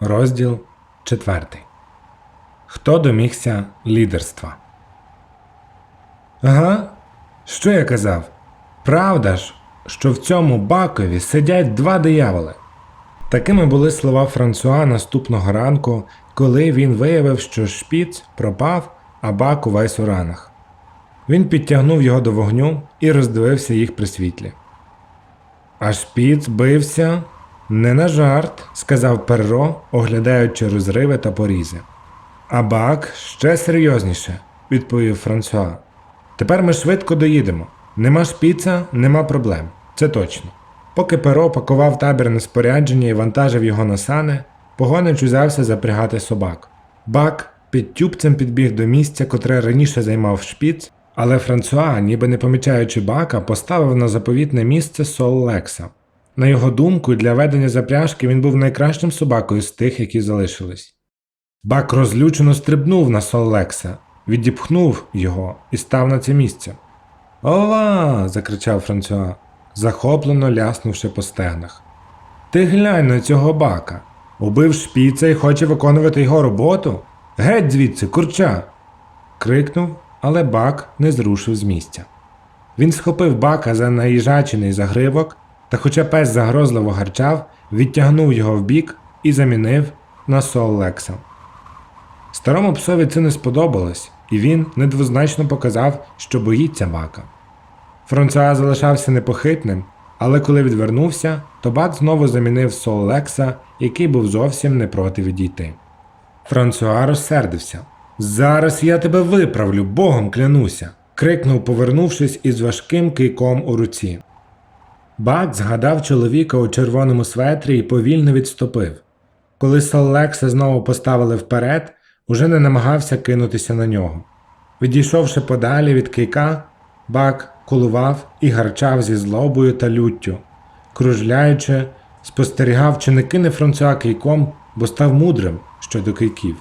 Розділ 4. Хто домігся лідерства? Ага. Що я казав? Правда ж, що в цьому бакові сидять два дияволи. Такими були слова Франсуа наступного ранку, коли він виявив, що шпіц пропав, а бак увесь у ранах. Він підтягнув його до вогню і роздивився їх при світлі. А шпіц бився не на жарт, сказав Перро, оглядаючи розриви та порізи. А бак ще серйозніше, відповів Франсуа. Тепер ми швидко доїдемо. Нема шпіца, нема проблем. Це точно. Поки Перо пакував табірне спорядження і вантажив його на сани, погонич узявся запрягати собак. Бак під тюбцем підбіг до місця, котре раніше займав шпіц, але Франсуа, ніби не помічаючи бака, поставив на заповітне місце Сол Лекса. На його думку, для ведення запряжки він був найкращим собакою з тих, які залишились. Бак розлючено стрибнув на Сол Лекса, відіпхнув його і став на це місце. Ова. закричав Франсуа, захоплено ляснувши по стегнах. Ти глянь на цього бака. Убив шпіца і хоче виконувати його роботу? Геть звідси, курча. крикнув, але бак не зрушив з місця. Він схопив бака за наїжачений загривок, та, хоча пес загрозливо гарчав, відтягнув його вбік і замінив на сол Лекса. Старому псові це не сподобалось, і він недвозначно показав, що боїться бака. Франсуа залишався непохитним, але коли відвернувся, то бак знову замінив сол Лекса, який був зовсім не проти відійти. Франсуа розсердився. Зараз я тебе виправлю, богом клянуся. крикнув, повернувшись із важким кийком у руці. Бак згадав чоловіка у червоному светрі і повільно відступив. Коли сол Лекса знову поставили вперед, уже не намагався кинутися на нього. Відійшовши подалі від кийка, бак кулував і гарчав зі злобою та люттю, кружляючи, спостерігав, чи не кине Франсуа кийком, бо став мудрим щодо кийків.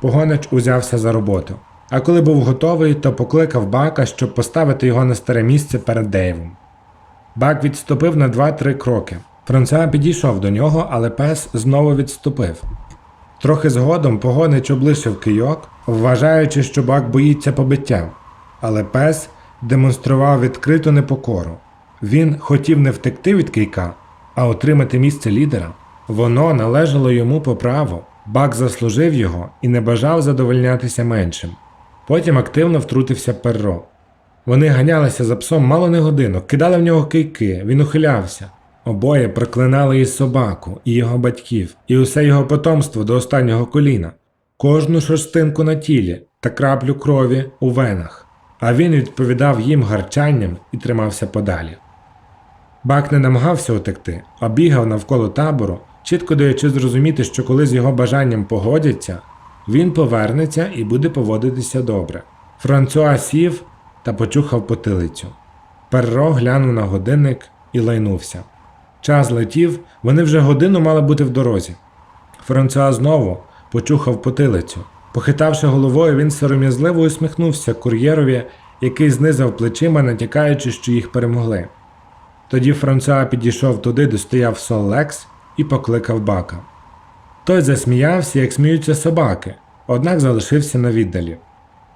Погонич узявся за роботу. А коли був готовий, то покликав бака, щоб поставити його на старе місце перед Дейвом. Бак відступив на два-три кроки. Франсуа підійшов до нього, але пес знову відступив. Трохи згодом погонич облишив кийок, вважаючи, що бак боїться побиття, але пес демонстрував відкриту непокору. Він хотів не втекти від кийка, а отримати місце лідера. Воно належало йому по праву. Бак заслужив його і не бажав задовольнятися меншим. Потім активно втрутився перро. Вони ганялися за псом мало не годину, кидали в нього кийки, він ухилявся. Обоє проклинали і собаку, і його батьків, і усе його потомство до останнього коліна, кожну шерстинку на тілі та краплю крові у венах, а він відповідав їм гарчанням і тримався подалі. Бак не намагався утекти, а бігав навколо табору, чітко даючи зрозуміти, що коли з його бажанням погодяться, він повернеться і буде поводитися добре. Франсуа сів та почухав потилицю. Перро глянув на годинник і лайнувся. Час летів, вони вже годину мали бути в дорозі. Франсуа знову почухав потилицю. Похитавши головою, він сором'язливо усміхнувся кур'єрові, який знизав плечима, натякаючи, що їх перемогли. Тоді Франсуа підійшов туди, де стояв Сол Лекс, і покликав бака. Той засміявся, як сміються собаки, однак залишився на віддалі.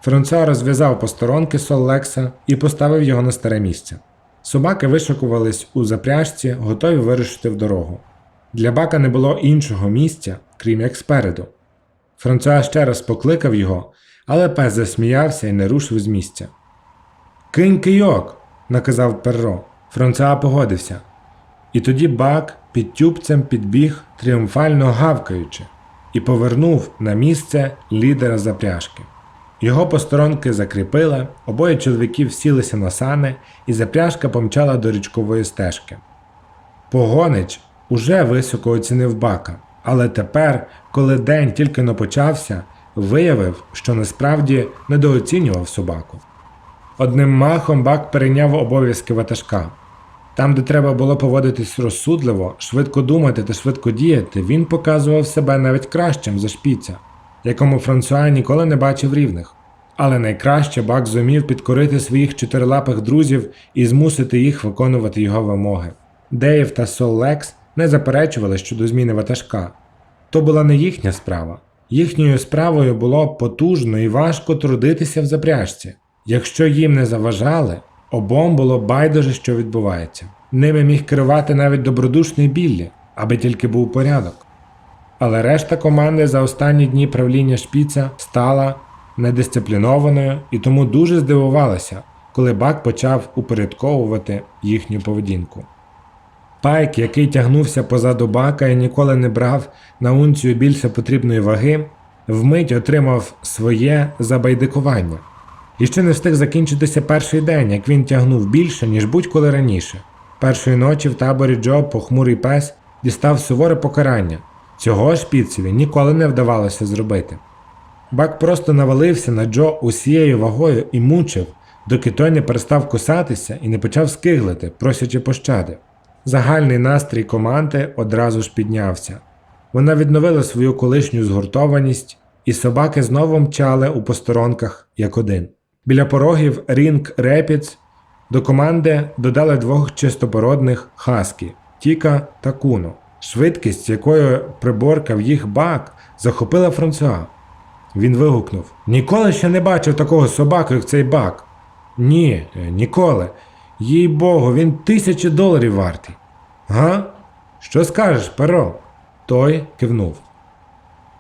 Франсуа розв'язав посторонки Сол Лекса і поставив його на старе місце. Собаки вишикувались у запряжці, готові вирушити в дорогу. Для бака не було іншого місця, крім як спереду. Франсуа ще раз покликав його, але пес засміявся і не рушив з місця. Кинь кийок, наказав перро. Франсуа погодився. І тоді бак під тюбцем підбіг, тріумфально гавкаючи, і повернув на місце лідера запряжки. Його посторонки закріпили, обоє чоловіків сілися на сани, і запряжка помчала до річкової стежки. Погонич уже високо оцінив бака, але тепер, коли день тільки но почався, виявив, що насправді недооцінював собаку. Одним махом бак перейняв обов'язки ватажка. Там, де треба було поводитись розсудливо, швидко думати та швидко діяти, він показував себе навіть кращим за шпіця, якому Франсуа ніколи не бачив рівних. Але найкраще Бак зумів підкорити своїх чотирилапих друзів і змусити їх виконувати його вимоги. Дейв та Сол Лекс не заперечували щодо зміни ватажка. то була не їхня справа. Їхньою справою було потужно і важко трудитися в запряжці. Якщо їм не заважали, обом було байдуже, що відбувається. Ними міг керувати навіть добродушний Біллі, аби тільки був порядок. Але решта команди за останні дні правління шпіца стала недисциплінованою і тому дуже здивувалася, коли Бак почав упорядковувати їхню поведінку. Пайк, який тягнувся позаду бака і ніколи не брав на унцію більше потрібної ваги, вмить отримав своє забайдикування. І ще не встиг закінчитися перший день, як він тягнув більше, ніж будь-коли раніше. Першої ночі в таборі Джо похмурий пес дістав суворе покарання. Цього шпіцеві ніколи не вдавалося зробити. Бак просто навалився на Джо усією вагою і мучив, доки той не перестав кусатися і не почав скиглити, просячи пощади. Загальний настрій команди одразу ж піднявся. Вона відновила свою колишню згуртованість, і собаки знову мчали у посторонках як один. Біля порогів Рінг Репіц до команди додали двох чистопородних хаскі Тіка та Куно. Швидкість, з якою приборкав їх бак, захопила Франсуа. Він вигукнув: Ніколи ще не бачив такого собаку, як цей бак. Ні, е, ніколи. Їй богу, він тисячі доларів вартий. Га? Що скажеш, перо? Той кивнув.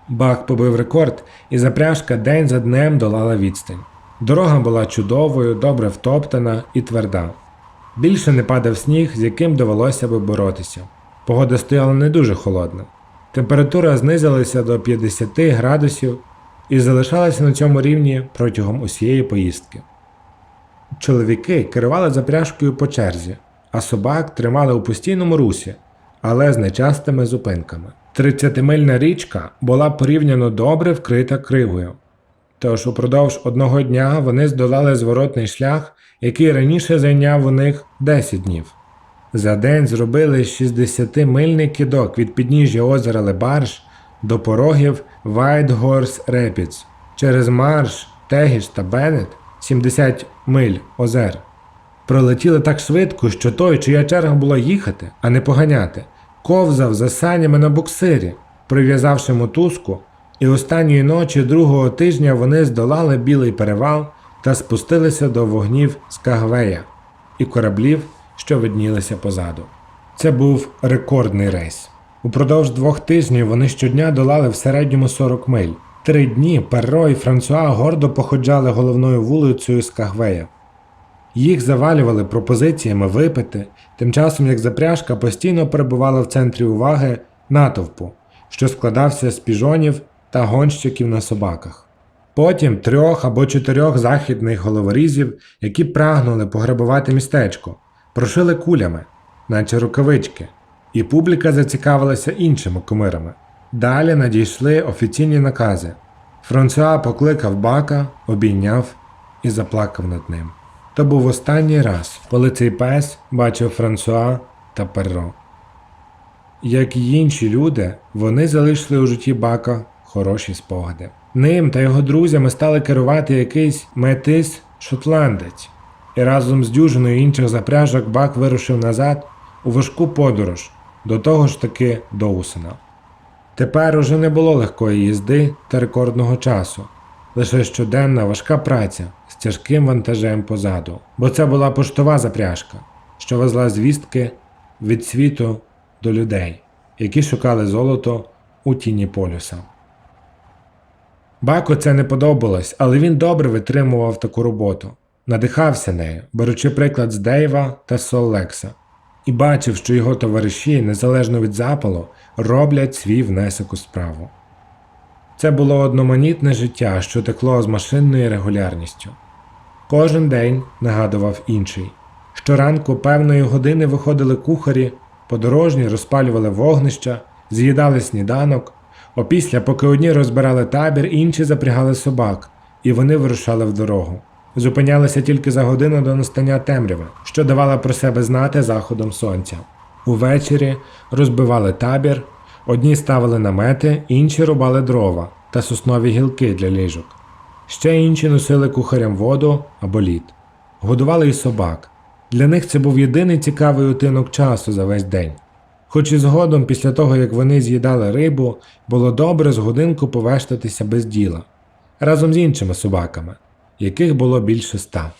Бак побив рекорд, і запряжка день за днем долала відстань. Дорога була чудовою, добре втоптана і тверда. Більше не падав сніг, з яким довелося би боротися. Погода стояла не дуже холодна. Температура знизилася до 50 градусів і залишалася на цьому рівні протягом усієї поїздки. Чоловіки керували запряжкою по черзі, а собак тримали у постійному русі, але з нечастими зупинками. 30-мильна річка була порівняно добре вкрита кривою. Тож упродовж одного дня вони здолали зворотний шлях, який раніше зайняв у них 10 днів. За день зробили 60-мильний кидок від підніжжя озера Лебарш до порогів Whitehorse Rapids через марш, Тегіш та Беннет 70 миль озер. Пролетіли так швидко, що той, чия черга була їхати, а не поганяти, ковзав за санями на буксирі, прив'язавши мотузку, і останньої ночі другого тижня вони здолали білий перевал та спустилися до вогнів Скагвея і кораблів, що виднілися позаду. Це був рекордний рейс. Упродовж двох тижнів вони щодня долали в середньому 40 миль. Три дні Перро і Франсуа гордо походжали головною вулицею Скагвея. Їх завалювали пропозиціями випити, тим часом як запряжка постійно перебувала в центрі уваги натовпу, що складався з піжонів та гонщиків на собаках. Потім трьох або чотирьох західних головорізів, які прагнули пограбувати містечко, прошили кулями, наче рукавички, і публіка зацікавилася іншими кумирами. Далі надійшли офіційні накази. Франсуа покликав бака, обійняв і заплакав над ним. То був останній раз, коли цей пес бачив Франсуа та Перро. Як і інші люди, вони залишили у житті бака хороші спогади. Ним та його друзями стали керувати якийсь метис шотландець, і разом з дюжиною інших запряжок бак вирушив назад у важку подорож, до того ж таки Доусона. Тепер уже не було легкої їзди та рекордного часу, лише щоденна важка праця з тяжким вантажем позаду, бо це була поштова запряжка, що везла звістки від світу до людей, які шукали золото у тіні полюса. Баку це не подобалось, але він добре витримував таку роботу, надихався нею, беручи приклад з Дейва та Соллекса, і бачив, що його товариші, незалежно від запалу, роблять свій внесок у справу. Це було одноманітне життя, що текло з машинною регулярністю. Кожен день нагадував інший. Щоранку певної години виходили кухарі, подорожні розпалювали вогнища, з'їдали сніданок, опісля, поки одні розбирали табір, інші запрягали собак, і вони вирушали в дорогу. Зупинялися тільки за годину до настання темряви, що давала про себе знати заходом сонця. Увечері розбивали табір, одні ставили намети, інші рубали дрова та соснові гілки для ліжок. Ще інші носили кухарям воду або лід. Годували й собак. Для них це був єдиний цікавий утинок часу за весь день. Хоч і згодом, після того як вони з'їдали рибу, було добре з годинку повештатися без діла разом з іншими собаками, яких було більше ста.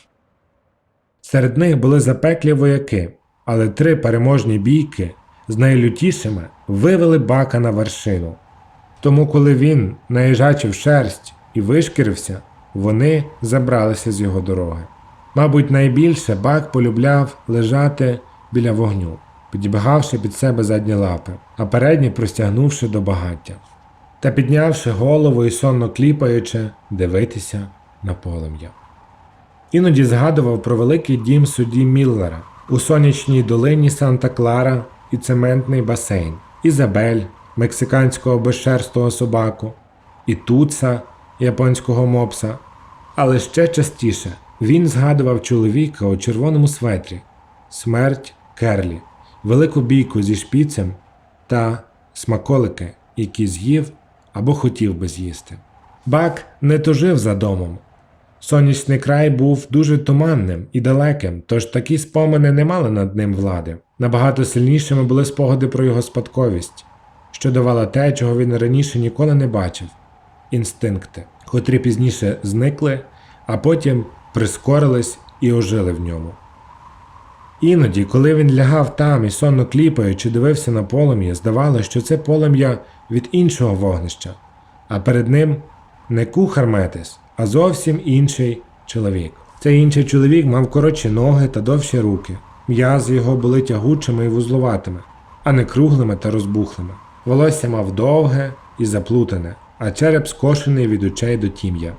Серед них були запеклі вояки, але три переможні бійки з найлютішими вивели бака на вершину. Тому, коли він наїжачив шерсть і вишкірився, вони забралися з його дороги. Мабуть, найбільше бак полюбляв лежати біля вогню, підібгавши під себе задні лапи, а передні простягнувши до багаття, та піднявши голову і сонно кліпаючи, дивитися на полум'я. Іноді згадував про великий дім судді Міллера у сонячній долині Санта-Клара і цементний басейн, Ізабель, мексиканського безшерстого собаку, і Туца, японського мопса. Але ще частіше він згадував чоловіка у червоному светрі, смерть Керлі, велику бійку зі шпіцем та смаколики, які з'їв або хотів би з'їсти. Бак не тужив за домом. Сонячний край був дуже туманним і далеким, тож такі спомини не мали над ним влади. Набагато сильнішими були спогади про його спадковість, що давала те, чого він раніше ніколи не бачив інстинкти, котрі пізніше зникли, а потім прискорились і ожили в ньому. Іноді, коли він лягав там і сонно кліпаючи дивився на полум'я, здавалося, що це полум'я від іншого вогнища, а перед ним не кухар Метис, а зовсім інший чоловік. Цей інший чоловік мав коротші ноги та довші руки. М'язи його були тягучими і вузлуватими, а не круглими та розбухлими. Волосся мав довге і заплутане, а череп скошений від очей до тім'я.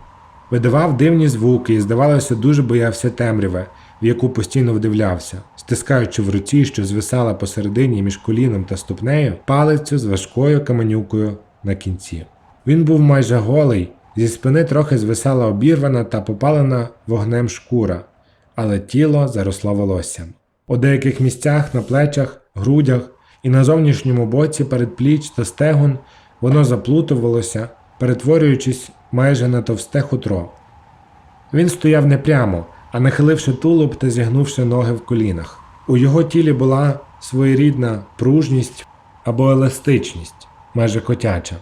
Видавав дивні звуки і, здавалося, дуже боявся темряви, в яку постійно вдивлявся, стискаючи в руці, що звисала посередині між коліном та ступнею, палицю з важкою каменюкою на кінці. Він був майже голий, зі спини трохи звисала обірвана та попалена вогнем шкура, але тіло заросло волоссям. У деяких місцях на плечах, грудях і на зовнішньому боці передпліч та стегон воно заплутувалося, перетворюючись майже на товсте хутро. Він стояв не прямо, а нахиливши тулуб та зігнувши ноги в колінах. У його тілі була своєрідна пружність або еластичність, майже котяча,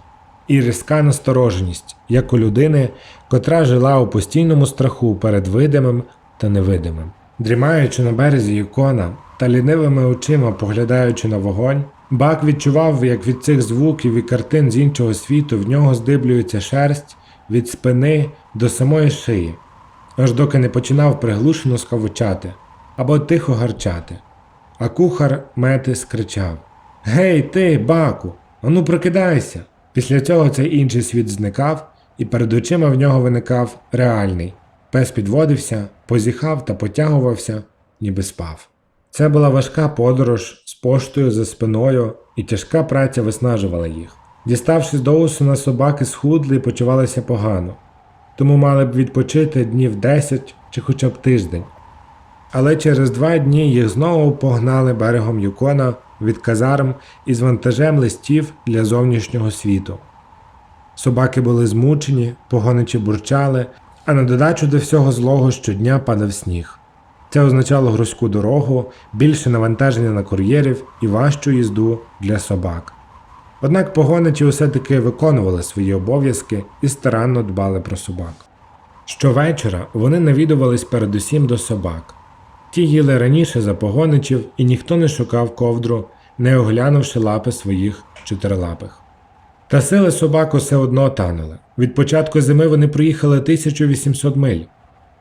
і різка настороженість, як у людини, котра жила у постійному страху перед видимим та невидимим. Дрімаючи на березі ікона та лінивими очима поглядаючи на вогонь, Бак відчував, як від цих звуків і картин з іншого світу в нього здиблюється шерсть від спини до самої шиї, аж доки не починав приглушено скавучати або тихо гарчати. А кухар Метис кричав Гей, ти, баку, ану прокидайся! Після цього цей інший світ зникав, і перед очима в нього виникав реальний. Пес підводився, позіхав та потягувався, ніби спав. Це була важка подорож з поштою за спиною, і тяжка праця виснажувала їх. Діставшись до Усуна, собаки схудли і почувалися погано, тому мали б відпочити днів 10 чи хоча б тиждень. Але через два дні їх знову погнали берегом Юкона від казарм із вантажем листів для зовнішнього світу. Собаки були змучені, погоничі бурчали, а на додачу до всього злого щодня падав сніг. Це означало грузьку дорогу, більше навантаження на кур'єрів і важчу їзду для собак. Однак погоничі усе таки виконували свої обов'язки і старанно дбали про собак. Щовечора вони навідувались передусім до собак. Ті їли раніше за погоничів, і ніхто не шукав ковдру, не оглянувши лапи своїх чотирилапих. Та сили собак усе одно танули. Від початку зими вони проїхали 1800 миль,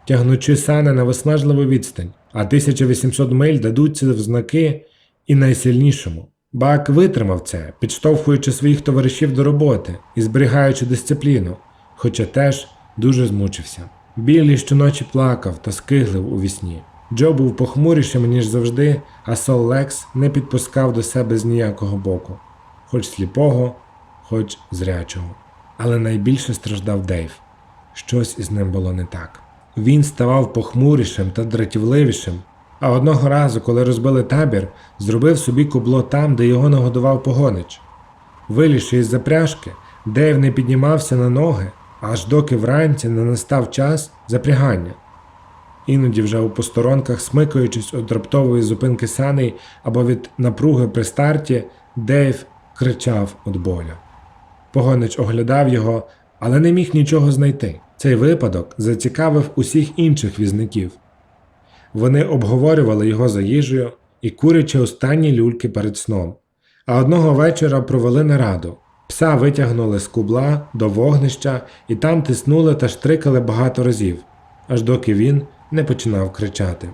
тягнучи сани на виснажливу відстань, а 1800 миль дадуться в знаки і найсильнішому. Бак витримав це, підштовхуючи своїх товаришів до роботи і зберігаючи дисципліну, хоча теж дуже змучився. Білі щоночі плакав та скиглив у вісні. Джо був похмурішим, ніж завжди, а Сол Лекс не підпускав до себе з ніякого боку, хоч сліпого, хоч зрячого. Але найбільше страждав Дейв. Щось із ним було не так. Він ставав похмурішим та дратівливішим, а одного разу, коли розбили табір, зробив собі кубло там, де його нагодував погонич. Вилізши із запряжки, Дейв не піднімався на ноги, аж доки вранці не настав час запрягання. Іноді вже у посторонках, смикаючись від раптової зупинки саней або від напруги при старті, Дейв кричав від болю. Погонич оглядав його, але не міг нічого знайти. Цей випадок зацікавив усіх інших візників. Вони обговорювали його за їжею і курячи останні люльки перед сном. А одного вечора провели нараду. Пса витягнули з кубла до вогнища і там тиснули та штрикали багато разів, аж доки він не починав кричати.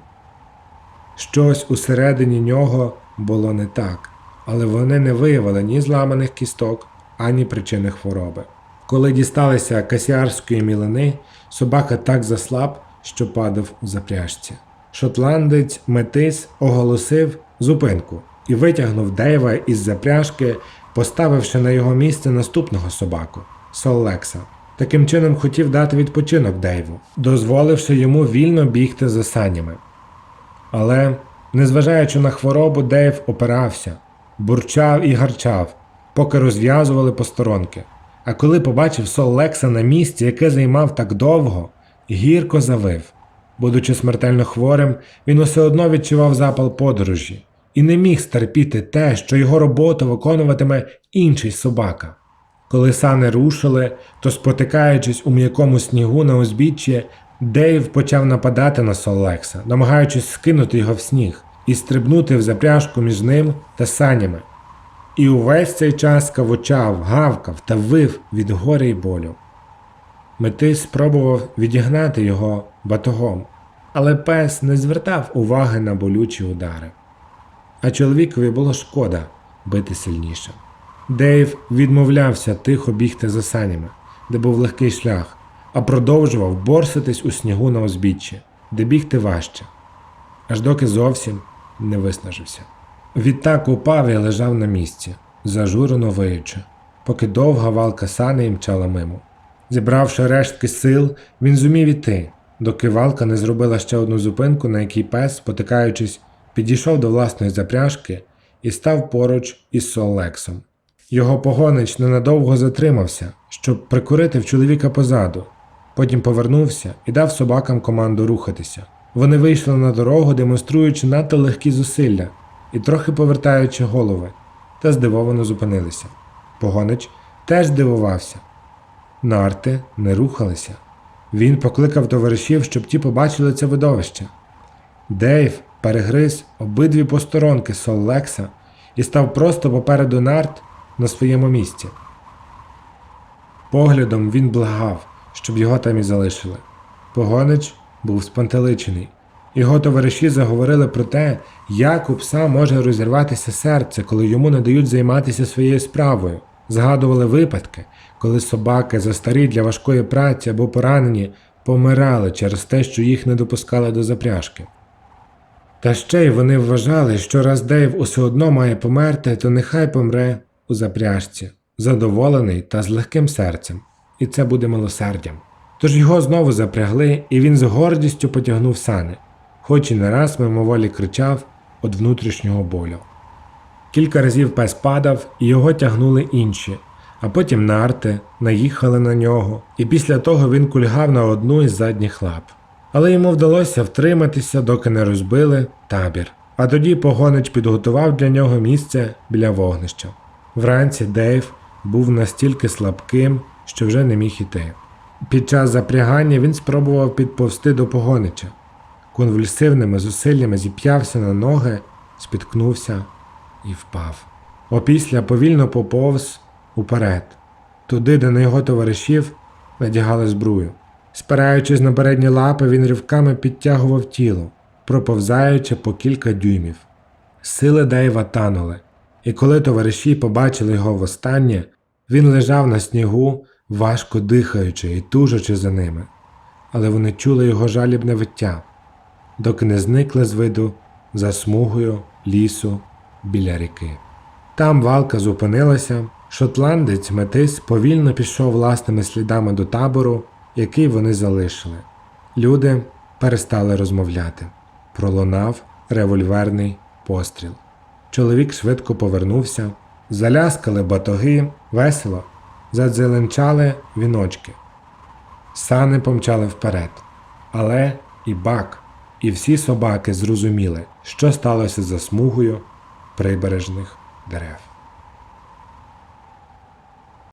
Щось усередині нього було не так, але вони не виявили ні зламаних кісток, ані причини хвороби. Коли дісталися касіарської мілини, собака так заслаб, що падав у запряжці. Шотландець Метис оголосив зупинку і витягнув Дейва із запряжки, поставивши на його місце наступного собаку Соллекса. Таким чином хотів дати відпочинок Дейву, дозволивши йому вільно бігти за санями. Але, незважаючи на хворобу, Дейв опирався, бурчав і гарчав, поки розв'язували посторонки. А коли побачив Сол Лекса на місці, яке займав так довго, гірко завив. Будучи смертельно хворим, він усе одно відчував запал подорожі і не міг стерпіти те, що його роботу виконуватиме інший собака. Коли сани рушили, то спотикаючись у м'якому снігу на узбіччі, Дейв почав нападати на Соллекса, намагаючись скинути його в сніг і стрибнути в запряжку між ним та санями. І увесь цей час кавучав, гавкав та вив від горя й болю. Метис спробував відігнати його батогом, але пес не звертав уваги на болючі удари. А чоловікові було шкода бити сильніше. Дейв відмовлявся тихо бігти за санями, де був легкий шлях, а продовжував борситись у снігу на узбіччі, де бігти важче, аж доки зовсім не виснажився. Відтак упав і лежав на місці, зажурено виючи, поки довга валка сани мчала мимо. Зібравши рештки сил, він зумів іти, доки валка не зробила ще одну зупинку, на якій пес, спотикаючись, підійшов до власної запряжки і став поруч із Соллексом. Його погонич ненадовго затримався, щоб прикурити в чоловіка позаду. Потім повернувся і дав собакам команду рухатися. Вони вийшли на дорогу, демонструючи надто легкі зусилля і трохи повертаючи голови, та здивовано зупинилися. Погонич теж здивувався. Нарти не рухалися. Він покликав товаришів, щоб ті побачили це видовище. Дейв перегриз обидві посторонки Соллекса і став просто попереду нарт на своєму місці. Поглядом він благав, щоб його там і залишили. Погонич був спантеличений. Його товариші заговорили про те, як у пса може розірватися серце, коли йому не дають займатися своєю справою. Згадували випадки, коли собаки, застарі для важкої праці або поранені, помирали через те, що їх не допускали до запряжки. Та ще й вони вважали, що раз Дейв усе одно має померти, то нехай помре у запряжці, задоволений та з легким серцем, і це буде милосердям. Тож його знову запрягли, і він з гордістю потягнув сани, хоч і не раз мимоволі кричав від внутрішнього болю. Кілька разів пес падав, і його тягнули інші, а потім нарти наїхали на нього, і після того він кульгав на одну із задніх лап. Але йому вдалося втриматися, доки не розбили табір. А тоді погонич підготував для нього місце біля вогнища. Вранці Дейв був настільки слабким, що вже не міг іти. Під час запрягання він спробував підповзти до погонича. Конвульсивними зусиллями зіп'явся на ноги, спіткнувся і впав. Опісля повільно поповз уперед, туди, де на його товаришів надягали збрую. Спираючись на передні лапи, він ривками підтягував тіло, проповзаючи по кілька дюймів. Сили Дейва танули, і коли товариші побачили його востаннє, він лежав на снігу, важко дихаючи і тужачи за ними, але вони чули його жалібне виття, доки не зникли з виду за смугою лісу біля ріки. Там валка зупинилася, шотландець метис повільно пішов власними слідами до табору, який вони залишили. Люди перестали розмовляти. Пролунав револьверний постріл. Чоловік швидко повернувся, заляскали батоги, весело, задзеленчали віночки. Сани помчали вперед, але і бак і всі собаки зрозуміли, що сталося за смугою прибережних дерев.